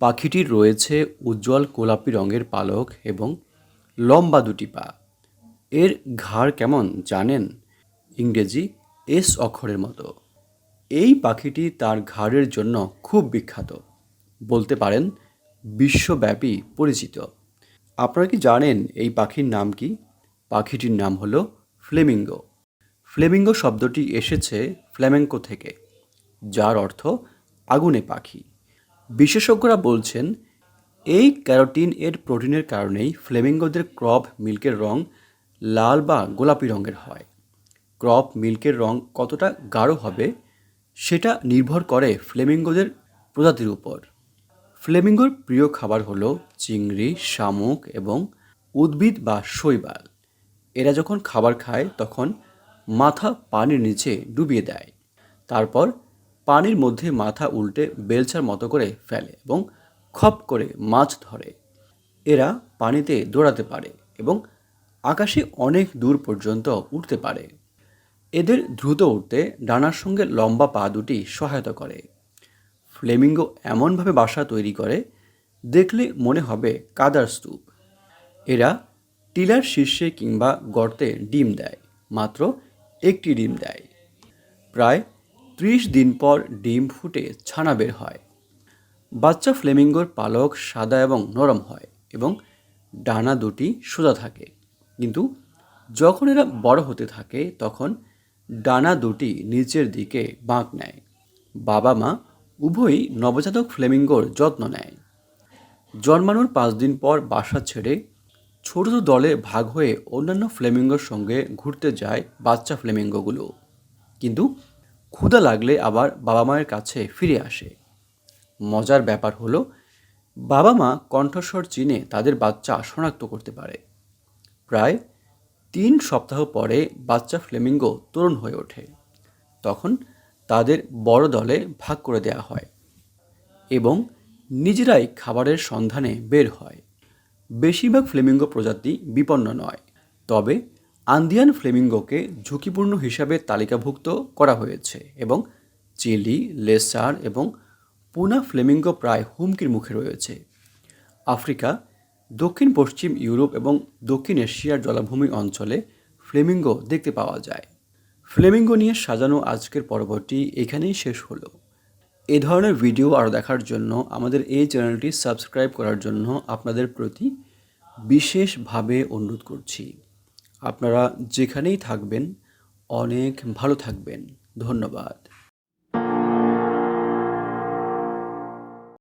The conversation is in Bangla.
পাখিটির রয়েছে উজ্জ্বল গোলাপি রঙের পালক এবং লম্বা দুটি পা। এর ঘাড় কেমন জানেন? ইংরেজি, এস অক্ষরের মতো। এই পাখিটি তার ঘাড়ের জন্য খুব বিখ্যাত। বলতে পারেন, বিশ্বব্যাপী পরিচিত। আপনারা কি জানেন এই পাখির নাম কি? পাখিটির নাম হলো ফ্লেমিঙ্গো। ফ্লেমিঙ্গো শব্দটি এসেছে ফ্ল্যামেঙ্কো থেকে, যার অর্থ আগুনে পাখি। বিশেষজ্ঞরা বলছেন, এই ক্যারোটিন এর প্রোটিনের কারণেই ফ্লেমিঙ্গোদের ক্রপ মিল্কের রং লাল বা গোলাপি রঙের হয়। ক্রপ মিল্কের রং কতটা গাঢ় হবে সেটা নির্ভর করে ফ্লেমিঙ্গোদের প্রজাতির উপর। ফ্লেমিঙ্গোর প্রিয় খাবার হলো চিংড়ি, শামুক এবং উদ্ভিদ বা শৈবাল। এরা যখন খাবার খায় তখন মাথা পানির নিচে ডুবিয়ে দেয়। তারপর পানির মধ্যে মাথা উল্টে বেলচার মতো করে ফেলে এবং খপ করে মাছ ধরে। এরা পানিতে দৌড়াতে পারে এবং আকাশে অনেক দূর পর্যন্ত উঠতে পারে। এদের দ্রুত উঠতে ডানার সঙ্গে লম্বা পা দুটি সহায়তা করে। ফ্লেমিঙ্গো এমনভাবে বাসা তৈরি করে, দেখলে মনে হবে কাদার স্তূপ। এরা টিলার শীর্ষে কিংবা গর্তে ডিম দেয়, মাত্র একটি ডিম দেয়। প্রায় ত্রিশ দিন পর ডিম ফুটে ছানা বের হয়। বাচ্চা ফ্লেমিঙ্গোর পালক সাদা এবং নরম হয় এবং ডানা দুটি সোজা থাকে। কিন্তু যখন এরা বড় হতে থাকে, তখন ডানা দুটি নিচের দিকে বাঁক নেয়। বাবা মা উভয়ই নবজাতক ফ্লেমিঙ্গোর যত্ন নেয়। জন্মানোর পাঁচ দিন পর বাসা ছেড়ে ছোট দলে ভাগ হয়ে অন্যান্য ফ্লেমিঙ্গোর সঙ্গে ঘুরতে যায় বাচ্চা ফ্লেমিঙ্গোগুলো। কিন্তু ক্ষুধা লাগলে আবার বাবা মায়ের কাছে ফিরে আসে। মজার ব্যাপার হলো, বাবা মা কণ্ঠস্বর চিনে তাদের বাচ্চা শনাক্ত করতে পারে। প্রায় তিন সপ্তাহ পরে বাচ্চা ফ্লেমিঙ্গো তরুণ হয়ে ওঠে। তখন তাদের বড় দলে ভাগ করে দেওয়া হয় এবং নিজেরাই খাবারের সন্ধানে বের হয়। বেশিরভাগ ফ্লেমিঙ্গো প্রজাতি বিপন্ন নয়, তবে আন্দিয়ান ফ্লেমিঙ্গোকে ঝুঁকিপূর্ণ হিসাবে তালিকাভুক্ত করা হয়েছে এবং চিলি, লেসার এবং পুনা ফ্লেমিঙ্গো প্রায় হুমকির মুখে রয়েছে। আফ্রিকা, দক্ষিণ পশ্চিম ইউরোপ এবং দক্ষিণ এশিয়ার জলাভূমি অঞ্চলে ফ্লেমিঙ্গো দেখতে পাওয়া যায়। ফ্লেমিঙ্গো নিয়ে সাজানো আজকের পর্বটি এখানেই শেষ হলো। এ ধরনের ভিডিও আরও দেখার জন্য আমাদের এই চ্যানেলটি সাবস্ক্রাইব করার জন্য আপনাদের প্রতি বিশেষভাবে অনুরোধ করছি। আপনারা যেখানেই থাকবেন অনেক ভালো থাকবেন। ধন্যবাদ।